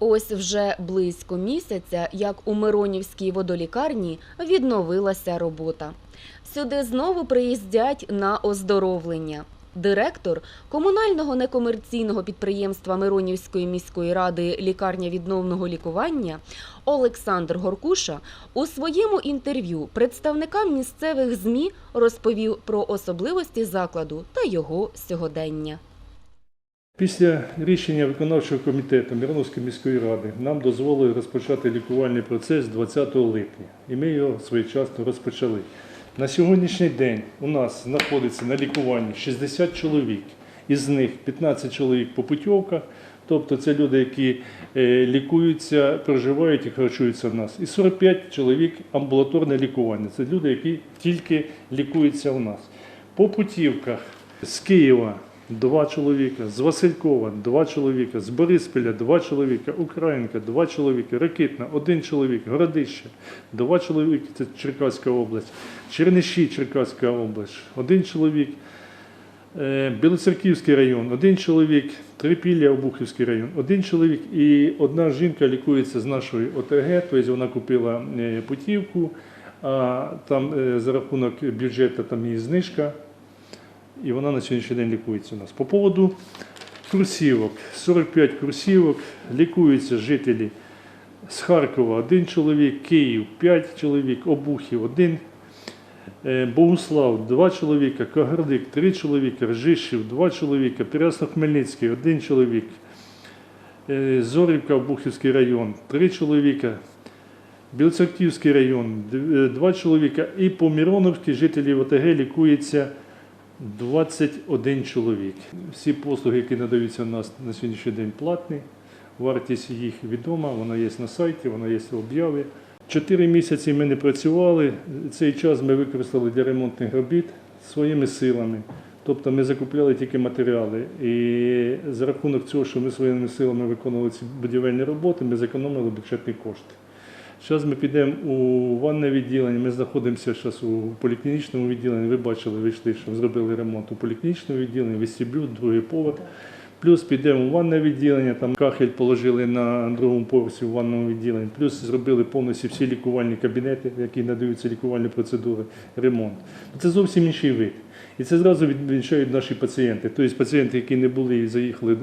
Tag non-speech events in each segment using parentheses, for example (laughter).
Ось вже близько місяця, як у Миронівській водолікарні відновилася робота. Сюди знову приїздять на оздоровлення. Директор комунального некомерційного підприємства Миронівської міської ради лікарня відновного лікування Олександр Горкуша у своєму інтерв'ю представникам місцевих ЗМІ розповів про особливості закладу та його сьогодення. Після рішення виконавчого комітету Мироновської міської ради нам дозволили розпочати лікувальний процес 20 липня, і ми його своєчасно розпочали. На сьогоднішній день у нас знаходиться на лікуванні 60 чоловік, із них 15 чоловік по путівках, тобто це люди, які е, лікуються, проживають і харчуються в нас, і 45 чоловік амбулаторне лікування. Це люди, які тільки лікуються у нас. По путівках з Києва два чоловіка, з Василькова два чоловіка, з Борисполя два чоловіка, Українка два чоловіка, Ракитна один чоловік, Городище два чоловіки, це Черкаська область, Черниші Черкаська область, один чоловік, е, Білоцерківський район, один чоловік, Трипілля Обухівський район, один чоловік. І одна жінка лікується з нашої ОТГ, тобто вона купила е, путівку, а там е, за рахунок бюджету там є знижка і вона на сьогоднішній день лікується у нас. По поводу курсівок, 45 курсівок, лікуються жителі з Харкова, один чоловік, Київ, 5 чоловік, Обухів, один, е, Богуслав, 2 чоловіка, Кагарлик, 3 чоловіка, Ржишів, 2 чоловіка, Переяслав-Хмельницький, 1 чоловік, е, Зорівка, Обухівський район, 3 чоловіка, Білоцерківський район, 2 чоловіка, і по Мироновській жителі ОТГ лікується 21 чоловік. Всі послуги, які надаються у нас на сьогоднішній день, платні. Вартість їх відома, вона є на сайті, вона є в об'яві. Чотири місяці ми не працювали. Цей час ми використали для ремонтних робіт своїми силами. Тобто ми закупляли тільки матеріали. І за рахунок цього, що ми своїми силами виконували ці будівельні роботи, ми зекономили бюджетні кошти. Зараз ми підемо у ванне відділення. Ми знаходимося зараз у поліклінічному відділенні. Ви бачили, вийшли, що зробили ремонт у поліклінічному відділенні, вестибюль, другий поверх. Плюс підемо у ванне відділення, там кахель положили на другому поверсі у ванному відділенні. Плюс зробили повністю всі лікувальні кабінети, в які надаються лікувальні процедури, ремонт. Це зовсім інший вид. І це зразу відмічають наші пацієнти. Тобто пацієнти, які не були і заїхали,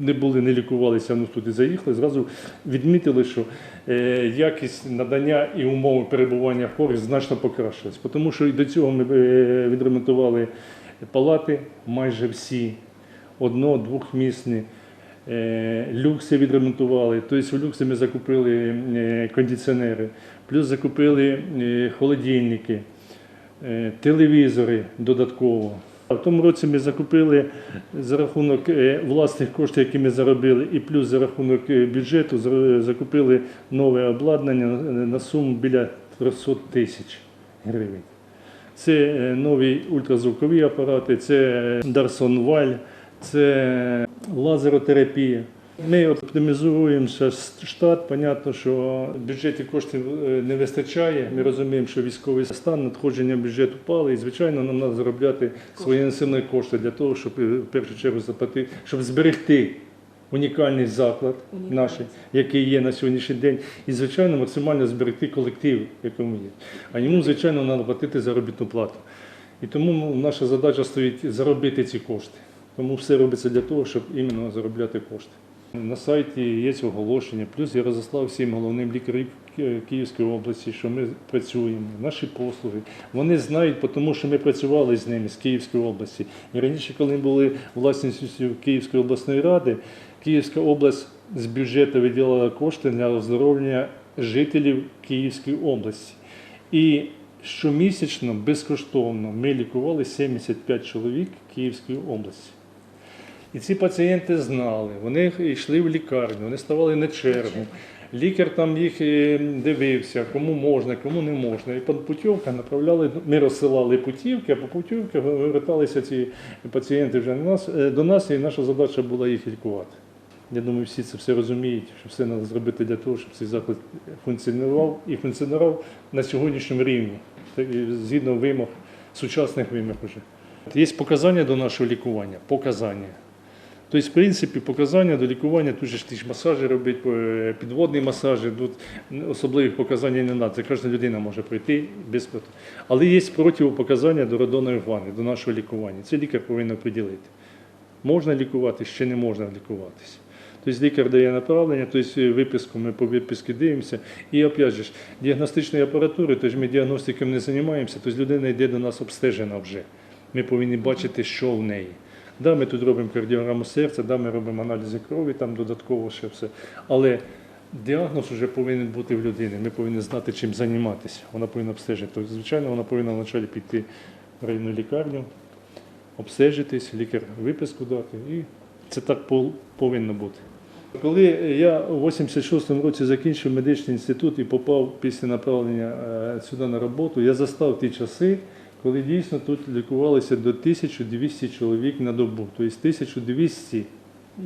не були, не лікувалися, ну тут і заїхали, зразу відмітили, що е, якість надання і умови перебування хворих значно покращилась. Тому що і до цього ми е, відремонтували палати майже всі, одно, двохмісні. Е, Люкси відремонтували, тобто в люксі ми закупили кондиціонери, плюс закупили холодильники, телевізори додатково. В тому році ми закупили за рахунок е, власних коштів, які ми заробили, і плюс за рахунок е, бюджету закупили нове обладнання на- суму біля 300 тисяч гривень. Це е, нові ультразвукові апарати, це Дарсон Валь, це лазеротерапія. Ми оптимізуємо зараз штат. Понятно, що бюджеті коштів е, не вистачає. Ми розуміємо, що військовий стан, надходження бюджету впали, і звичайно, нам треба заробляти свої насильні кошти для того, щоб е, в першу чергу заплатити, щоб зберегти унікальний заклад наш, який є на сьогоднішній день, і звичайно максимально зберегти колектив, якому є. А йому, звичайно, треба платити заробітну плату. І тому наша задача стоїть заробити ці кошти. Тому все робиться для того, щоб іменно заробляти кошти. На сайті є оголошення, плюс я розіслав всім головним лікарям Київської області, що ми працюємо, наші послуги. Вони знають, тому що ми працювали з ними з Київської області. І раніше, коли ми були власністю Київської обласної ради, Київська область з бюджету виділяла кошти для оздоровлення жителів Київської області. І щомісячно безкоштовно ми лікували 75 чоловік Київської області. І ці пацієнти знали, вони йшли в лікарню, вони ставали на чергу. Лікар там їх е, дивився, кому можна, кому не можна. І по путівках направляли, ми розсилали путівки, а по путівках верталися ці пацієнти вже е, до нас, і наша задача була їх лікувати. Я думаю, всі це все розуміють, що все треба зробити для того, щоб цей заклад функціонував і функціонував на сьогоднішньому рівні, згідно вимог, сучасних вимог уже. Є показання до нашого лікування, показання. Тобто, в принципі, показання до лікування, тут же ж ті ж масажі робити, е, підводні масажі, тут особливих показань не треба. Це кожна людина може пройти без. Але є противопоказання до радонової ванни, до нашого лікування. Це лікар повинен приділити. Можна лікуватись чи не можна лікуватись. Тобто лікар дає направлення, тобто виписку ми по виписці дивимося. І опять же, діагностичної апаратури, тобто ми діагностиком не займаємося, тобто людина йде до нас обстежена вже. Ми повинні бачити, що в неї. Да, ми тут робимо кардіограму серця, да, ми робимо аналізи крові, там додатково ще все. Але діагноз вже повинен бути в людини. Ми повинні знати, чим займатися. Вона повинна обстежити. Тобто, звичайно, вона повинна вначалі піти в районну лікарню, обстежитись, лікар виписку дати. І це так повинно бути. Коли я у 86-му році закінчив медичний інститут і попав після направлення е, сюди на роботу, я застав ті часи, коли дійсно тут лікувалося до 1200 чоловік на добу. Тобто 1200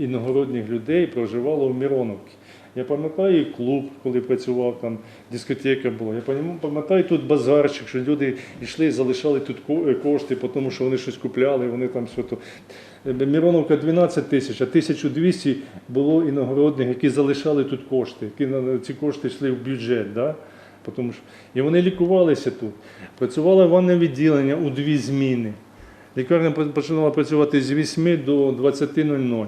іногородніх людей проживало в Мироновці. Я пам'ятаю клуб, коли працював там, дискотека була. Я пам'ятаю- тут базарчик, що люди йшли, і залишали тут кошти, тому що вони щось купляли, вони там все то. Е, Мироновка 12 тисяч, а 1200 було іногородних, які залишали тут кошти, які ці кошти йшли в бюджет. Да? Тому що... І вони лікувалися тут. Працювало ванне відділення у дві зміни. Лікарня починала працювати з 8 до 20.00.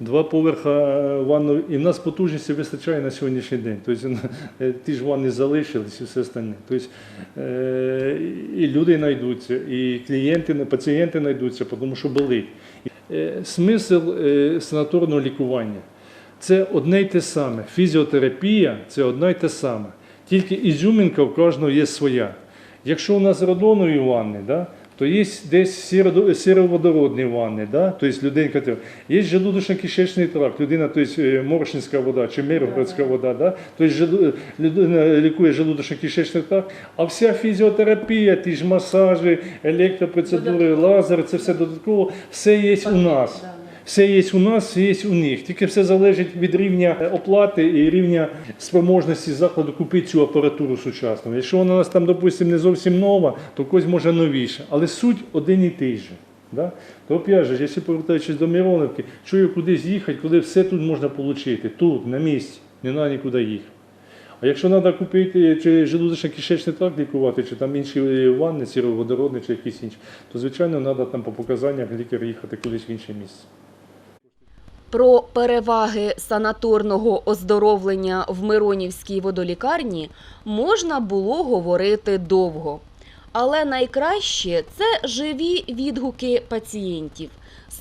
Два поверха е, ванну, і в нас потужності вистачає на сьогоднішній день. Тобто е, ті ж ванни залишились і все остальне. Тобто, е, і люди знайдуться, і клієнти, пацієнти знайдуться, тому що болить. Смисл санаторного лікування це одне й те саме. Фізіотерапія це одне й те саме. Тільки ізюмінка в кожного є своя. Якщо у нас родонові ванни, да, то є десь сіро- сіроводородні ванни, да, тобто людина, яка- є желудочно-кишечний тракт, людина, тобто е, моршинська вода чи миргородська вода, да, тобто желу- людина лікує желудочно-кишечний тракт, а вся фізіотерапія, ті ж масажі, електропроцедури, лазер, це все додатково, все є у нас. Все є у нас, є у них. Тільки все залежить від рівня е, оплати і рівня спроможності закладу купити цю апаратуру сучасну. Якщо вона у нас там, допустимо, не зовсім нова, то когось може новіша. Але суть один і той же. Да? То опять якщо повертаючись до Мироновки, чую кудись їхати, коли все тут можна отримати, тут, на місці, не треба нікуди їхати. А якщо треба купити чи желудочно-кишечний тракт лікувати, чи там інші е, ванни, сіроводородні, чи якісь інші, то звичайно треба там по показаннях лікар їхати кудись в інше місце. Про переваги санаторного оздоровлення в Миронівській водолікарні можна було говорити довго. Але найкраще це живі відгуки пацієнтів.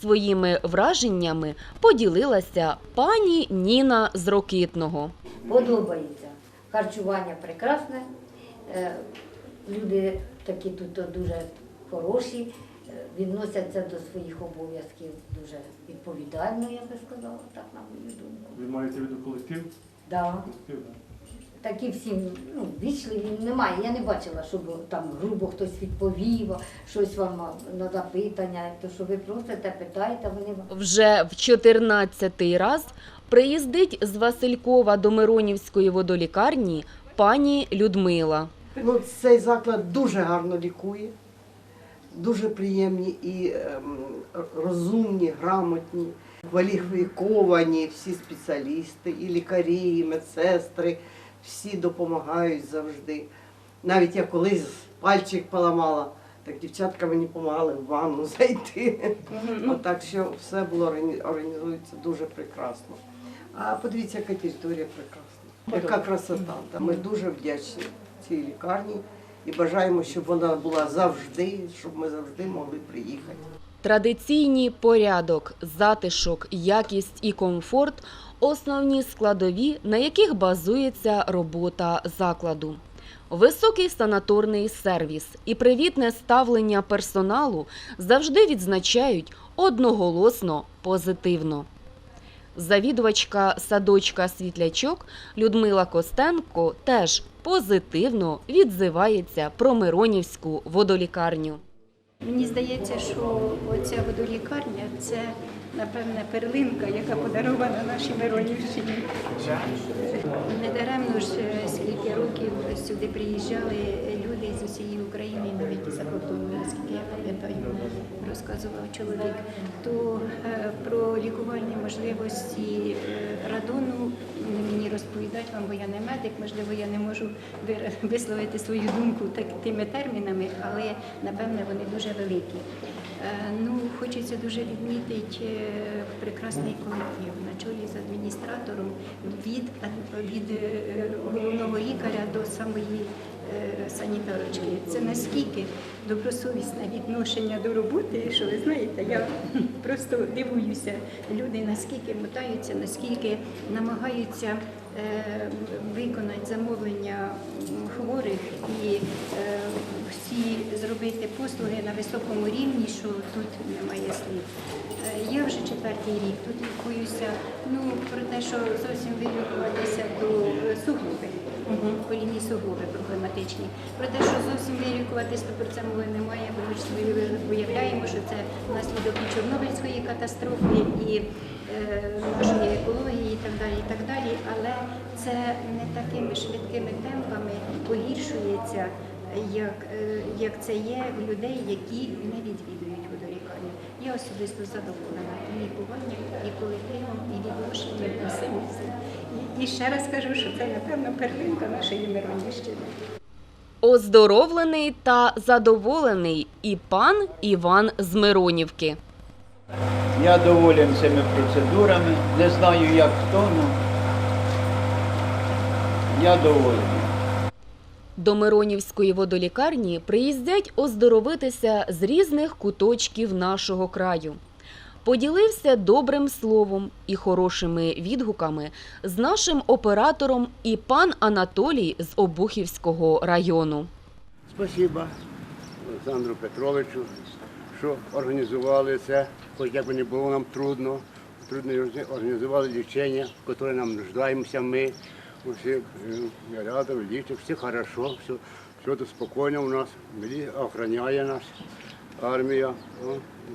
Своїми враженнями поділилася пані Ніна з Рокитного. Подобається. Харчування прекрасне. Е, Люди такі тут дуже хороші, відносяться до своїх обов'язків дуже відповідально, я би сказала, так на мою думку. Ви маєте в виду колектив? Да. Такі всі ну, вічливі немає. Я не бачила, щоб там грубо хтось відповів, щось вам на запитання, то що ви просите, питаєте, вони вам. Вже в 14-й раз приїздить з Василькова до Миронівської водолікарні пані Людмила. Ну, цей заклад дуже гарно лікує, дуже приємні і ем, розумні, грамотні, кваліфіковані всі спеціалісти, і лікарі, і медсестри, всі допомагають завжди. Навіть я колись пальчик поламала, так дівчатка мені допомагали в ванну (laughs) зайти. Отак що все було організується дуже прекрасно. А подивіться, яка територія прекрасна. Яка красота. Ми дуже вдячні цій лікарні і бажаємо, щоб вона була завжди, щоб ми завжди могли приїхати. Традиційні порядок, затишок, якість і комфорт основні складові, на яких базується робота закладу. Високий санаторний сервіс і привітне ставлення персоналу завжди відзначають одноголосно позитивно. Завідувачка садочка Світлячок Людмила Костенко теж позитивно відзивається про Миронівську водолікарню. Мені здається, що оця водолікарня це, напевне, перлинка, яка подарована нашій Миронівщині. Недаремно ж е, скільки років сюди приїжджали люди з усієї України, навіть і за кордону, наскільки я пам'ятаю, розказував чоловік. То е, про лікувальні можливості е, радону мені розповідати вам, бо я не медик, можливо, я не можу (laughs) висловити свою думку тими термінами, але напевне вони дуже великі. Е, Ну, хочеться дуже відмітити прекрасний колектив на чолі з адміністратором від, від головного лікаря до самої санітарочки. Це наскільки добросовісне відношення до роботи, що ви знаєте, я (laughs) просто дивуюся. Люди наскільки мотаються, наскільки намагаються е, виконати замовлення хворих і е, всі зробити послуги на високому рівні, що тут немає слів. Е, Я вже четвертий рік тут лікуюся. Ну про те, що зовсім вилікуватися до е, суглоби, колінні суглоби проблематичні. Про те, що зовсім вилікуватись, то про це мови немає, бо ми ж уявляємо, що це внаслідок і Чорнобильської катастрофи, і е, нашої екології, і так далі. і так далі. Але це не такими швидкими темпами погіршується, як, е, як це є у людей, які не відвідують водолікарню. Я особисто задоволена і лікуванням, і колективом, і відношенням до всім. І, і ще раз кажу, що це, напевно, перлинка нашої Миронівщини. Оздоровлений та задоволений і пан Іван з Миронівки. Я доволен цими процедурами. Не знаю, як хто, але я довольний. До Миронівської водолікарні приїздять оздоровитися з різних куточків нашого краю. Поділився добрим словом і хорошими відгуками з нашим оператором і пан Анатолій з Обухівського району. Спасибо Олександру Петровичу, що організували це, хоч як би не було нам трудно. Трудно організували лічення, в нам нуждаємося ми. Усі е, рядом, лічимо, все хорошо, все, все тут спокійно у нас, охороняє нас армія.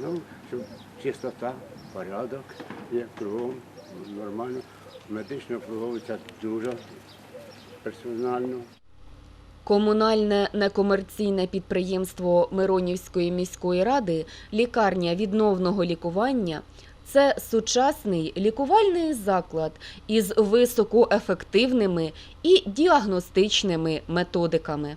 Ну, все, чистота, порядок є кругом, нормально. Медично обслуговується дуже персонально. Комунальне некомерційне підприємство Миронівської міської ради лікарня відновного лікування це сучасний лікувальний заклад із високоефективними і діагностичними методиками.